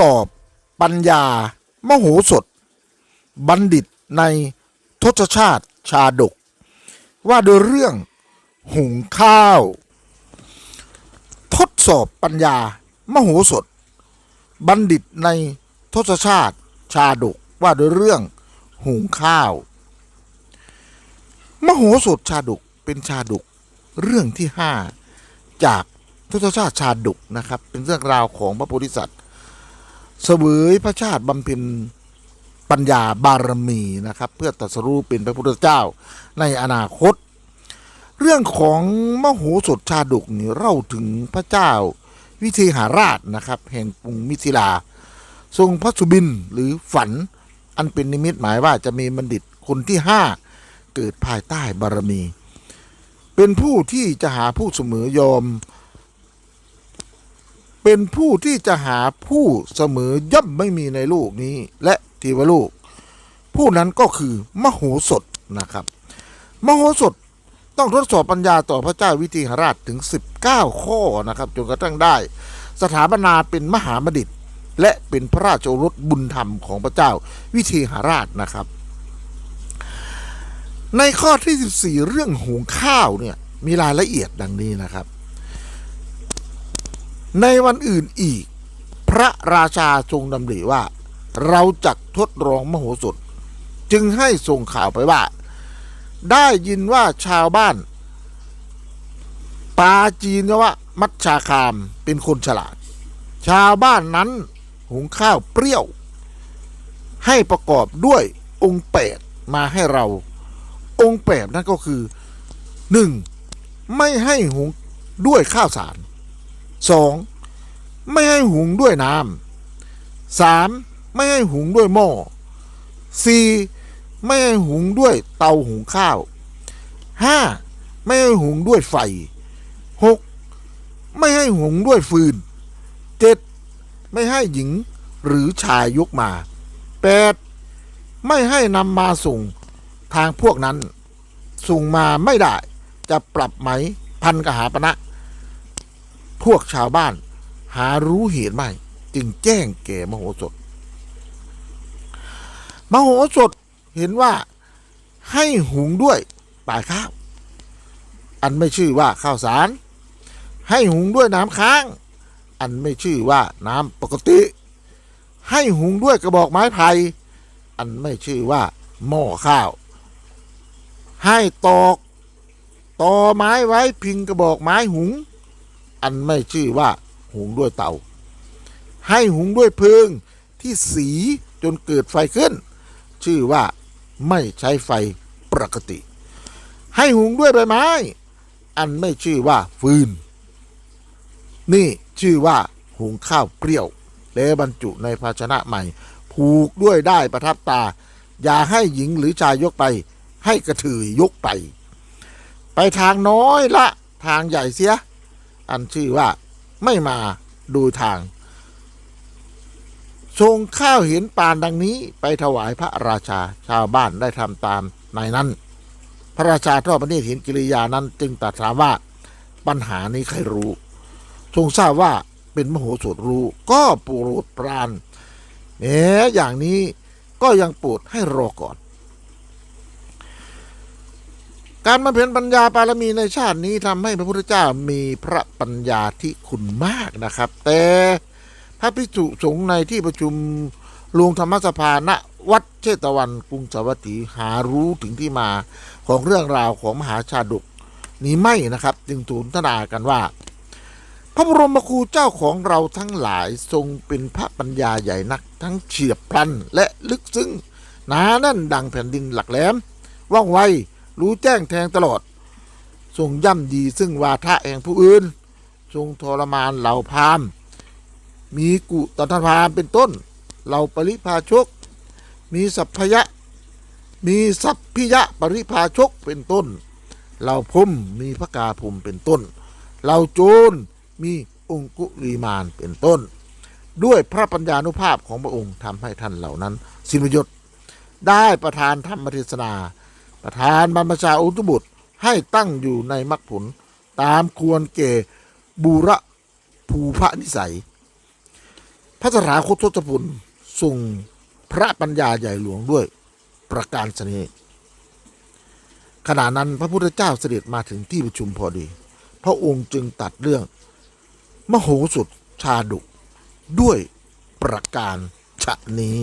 สอบ ปัญญา มโหสถ บัณฑิตในทศชาติชาดก ว่าโดยเรื่องหุงข้าว ทดสอบปัญญา มโหสถ บัณฑิตในทศชาติชาดก ว่าโดยเรื่องหุงข้าว มโหสถชาดกเป็นชาดกเรื่องที่ห้าจากทศชาติชาดกนะครับ เป็นเรื่องราวของพระโพธิสัตว์ เสวยพระชาติบำเพ็ญปัญญาบารมีนะครับ เพื่อตรัสรู้เป็นพระพุทธเจ้าในอนาคต เรื่องของมโหสถชาดกนี่เล่าถึงพระเจ้าวิเทหาราชนะครับ แห่งกรุงมิถิลา ทรงพระสุบินหรือฝันอันเป็นนิมิตหมายว่าจะมีบัณฑิตคนที่ห้าเกิดภายใต้บารมี เป็นผู้ที่จะหาผู้เสมอยอม เป็นผู้ที่จะหาผู้เสมอย่อมไม่มีในโลกนี้ และเทวโลก ผู้นั้นก็คือมโหสถนะครับ มโหสถต้องทดสอบปัญญาต่อพระเจ้าวิเทหราชถึง 19 ข้อนะครับจนกระทั่งได้ สถาปนาเป็นมหาบัณฑิตและเป็นพระราชโอรสบุญธรรมของพระเจ้าวิเทหราชนะครับ ในข้อที่ 14 เรื่องหุงข้าวเนี่ยมีรายละเอียดดังนี้นะครับ ในวันอื่นอีก พระราชาทรงดำริว่า เราจักทดลองมโหสถ จึงให้ส่งข่าวไปว่า ได้ยินว่าชาวบ้านปาจีนวะมัชชาคามเป็นคนฉลาด ชาวบ้านนั้นหุงข้าวเปรี้ยว ให้ประกอบด้วยองค์แปดมาให้เรา องค์แปดนั่นก็คือหนึ่งไม่ให้หุงด้วยข้าวสาร สองไม่ให้หุงด้วยน้ำสามไม่ให้หุงด้วยหม้อสี่ไม่ให้หุงด้วยเตาหุงข้าวห้าไม่ให้หุงด้วยไฟหกไม่ให้หุงด้วยฟืนเจ็ดไม่ให้หญิงหรือชายยกมาแปดไม่ให้นำมาส่งทางพวกนั้น ส่งมาไม่ได้จะปรับไหมพันกหาปณะ พวกชาวบ้าน หารู้เหตุไม่ จึงแจ้งแก่มโหสถ มโหสถเห็นว่าให้หุงด้วยปลายข้าว อันไม่ชื่อว่าข้าวสาร ให้หุงด้วยน้ำค้าง อันไม่ชื่อว่าน้ำปกติ ให้หุงด้วยกระบอกไม้ไผ่อันไม่ชื่อว่าหม้อข้าว ให้ตอกตอไม้ไว้พิงกระบอกไม้หุง อันไม่ชื่อว่าหุงด้วยเตา ให้หุงด้วยเพลิงที่สีจนเกิดไฟขึ้น ชื่อว่าไม่ใช้ไฟปกติ ให้หุงด้วยใบไม้ อันไม่ชื่อว่าฟืน นี่ชื่อว่าหุงข้าวเปรี้ยว และบรรจุในภาชนะใหม่ ผูกด้วยได้ประทับตา อย่าให้หญิงหรือชายยกไป ให้กระถือยกไป ไปทางน้อยละ ทางใหญ่เสีย อันชื่อว่าไม่มาดูทาง ทรงข้าวเห็นปานดังนี้ไปถวายพระราชาชาวบ้านได้ทำตามในนั้น พระราชาทอดพระเนตรเห็นกิริยานั้นจึงตรัสถามว่าปัญหานี้ใครรู้ ทรงทราบว่าเป็นมโหสถรู้ก็โปรดปรานแหมอย่างนี้ก็ยังโปรดให้รอก่อน การมาเพ็ญปัญญาปารมีในชาตินี้ทำให้พระพุทธเจ้ามีพระปัญญาที่คุณมากนะครับ แต่พระภิกษุสงฆ์ในที่ประชุมลงธรรมสภาณวัดเชตวันกรุงสาวัตถีหารู้ถึงที่มาของเรื่องราวของมหาชาดกนี้ไม่นะครับ จึงทูลทนากันว่า พระบรมครูเจ้าของเราทั้งหลายทรงเป็นพระปัญญาใหญ่นัก ทั้งเฉียบพลันและลึกซึ้งหนาแน่นดังแผ่นดินหลักแหลมว่องไว รู้แจ้งแทงตลอด ทรงย่ำดีซึ่งวาทะแห่งผู้อื่น ทรงทรมานเหล่าพาม มีกุตตพามเป็นต้น เหล่าปริพาชก มีสัพพยะ มีสัพพิยะปริพาชกเป็นต้น เหล่าพมมีพระกาพมเป็นต้น เหล่าโจรมีองคุลีมานเป็นต้น ด้วยพระปัญญานุภาพของพระองค์ทำให้ท่านเหล่านั้น สิ้นประโยชน์ได้ประทานธรรมเทศนา ประธานบรรพชาอุตุบุตรให้ตั้งอยู่ในมรรคผล ตามควรเก่บูระภูพระนิสัย พระสถาคตทศพุลทรงพระปัญญาใหญ่หลวงด้วยประการชนีขณะนั้นพระพุทธเจ้าเสด็จมาถึงที่ประชุมพอดี พระองค์จึงตัดเรื่อง มโหสถชาดกด้วยประการฉะนี้